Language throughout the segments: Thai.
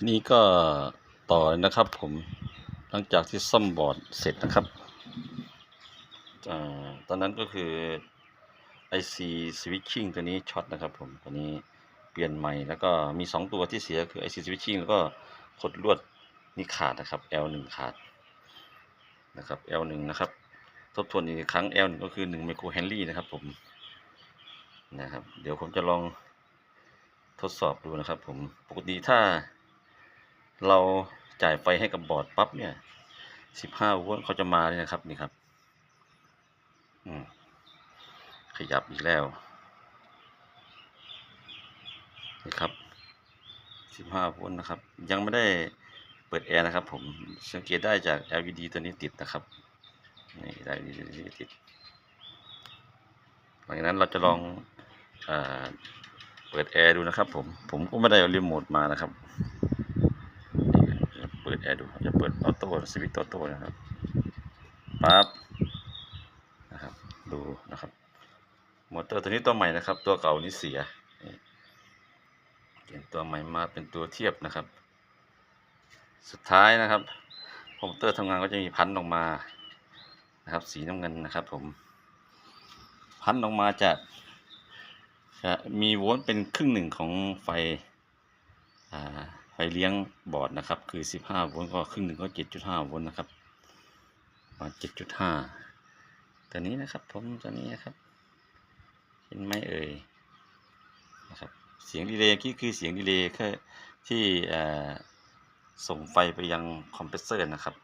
ทีนี้ก็ต่อเลยนะครับ ผมหลังจากที่ซ่อมบอร์ดเสร็จนะครับอาตอนนั้นก็คือ IC switching ตัวนี้ช็อตนะครับ ผมตัวนี้เปลี่ยนใหม่แล้วก็มี 2 ตัวที่เสียคือ IC switching แล้วก็ขดลวดนี่ขาดนะครับ L1 ขาดนะครับ L1 นะครับทบทวนอีกครั้ง L1 ก็คือ1ไมโครแฮนรี่นะครับ ผมนะครับ เดี๋ยวผมจะลองทดสอบดูนะครับ ผมปกติถ้า เราจ่ายไฟให้กับบอร์ดปั๊บเนี่ย15โวลต์เขาจะมาเลยนะครับนี่ครับ อืมขยับอีกแล้วนี่ครับ15โวลต์นะครับ ยังไม่ได้เปิดแอร์นะครับ ผมสังเกตได้จาก LED ตัวนี้ติดนะครับนี่ได้ LED ตัวนี้ติดหลังจากนั้นเราจะลองอเปิดแอร์ดูนะครับ ผมผมก็ไม่ได้เอารีโมทมานะครับ ดแอร์ดูจะเปิดออโต้สวิตช์ออโต้นะครับปั๊บนะครับ ดูนะครับ มอเตอร์ตัวนี้ตัวใหม่นะครับ ตัวเก่านี่เสียเปลี่ยนตัวใหม่มาเป็นตัวเทียบนะครับ สุดท้ายนะครับพอมอเตอร์ทำงานก็จะมีพันออกมานะครับ สีน้ำเงินนะครับ ผม พันออกมาจะจะมีโวลต์เป็นครึ่งหนึ่งของไฟอ่า ไฟเลี้ยงบอร์ดนะครับ คือ 15 โวลต์ก็ครึ่งหนึ่งก็ 7.5 โวลต์นะครับมา7.5 ตัวนี้นะครับ ผมตัวนี้นะครับ เห็นไหมเอ่ยนะครับเสียงดีเลย์ที่คือเสียงดีเลย์แค่ที่ส่งไฟไปยังคอมเพรสเซอร์นะครับ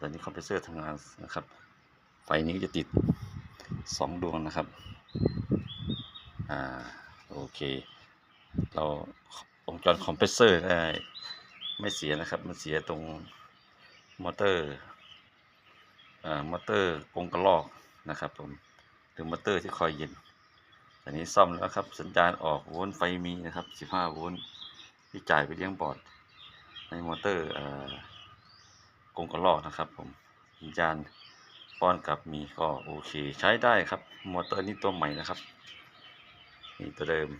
ตอนนี้คอมเพรสเซอร์ทำงานนะครับ ไฟนี้ก็จะติด 2 ดวงนะครับอ่าโอเค เรา วงจรคอมเพรสเซอร์ได้ไม่เสียนะครับ มันเสียตรงมอเตอร์อ่ามอเตอร์กงกระลอกนะครับผมหรือมอเตอร์ที่คอยเย็นอันนี้ซ่อมแล้วครับ สัญญาณออกโวลต์ไฟมีนะครับ 15 โวลต์ที่จ่ายไปเลี้ยงบอร์ดในมอเตอร์อ่ากงกระลอกนะครับ ผมสัญญาณป้อนกลับมีก็โอเค ใช้ได้ครับ มอเตอร์นี้ตัวใหม่นะครับ นี่ตัวเดิม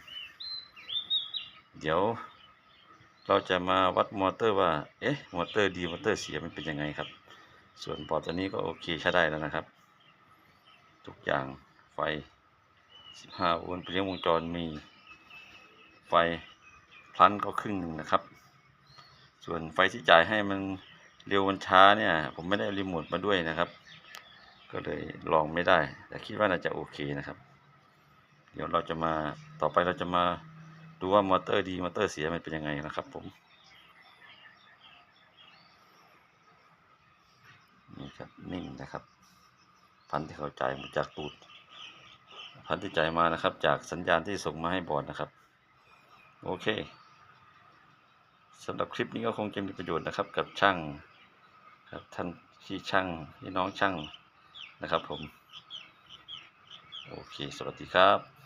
เดี๋ยว เราจะมาวัดมอเตอร์ว่า เอ๊ะ มอเตอร์ดี มอเตอร์เสียมันเป็นยังไงครับ ส่วนปอร์ตตัวนี้ก็โอเคใช้ได้แล้วนะครับ ทุกอย่างไฟ 15 โวลต์เปลี่ยนวงจรมีไฟพลันก็ครึ่งหนึ่งนะครับ ส่วนไฟที่จ่ายให้มันเร็วมันช้าเนี่ย ผมไม่ได้รีโมทมาด้วยนะครับ ก็เลยลองไม่ได้ แต่คิดว่าน่าจะโอเคนะครับ เดี๋ยวเราจะมาต่อไปเราจะมา ดูว่ามอเตอร์ดีมอเตอร์เสียมันเป็นยังไงนะครับผมนี่ครับนิ่งนะครับ พันที่เขาจ่ายมาจากตูด พันที่จ่ายมานะครับ จากสัญญาณที่ส่งมาให้บอร์ดนะครับ โอเคสำหรับคลิปนี้ก็คงจะมีประโยชน์นะครับ กับช่างครับท่านที่ช่างที่น้องช่างนะครับผม โอเค สวัสดีครับ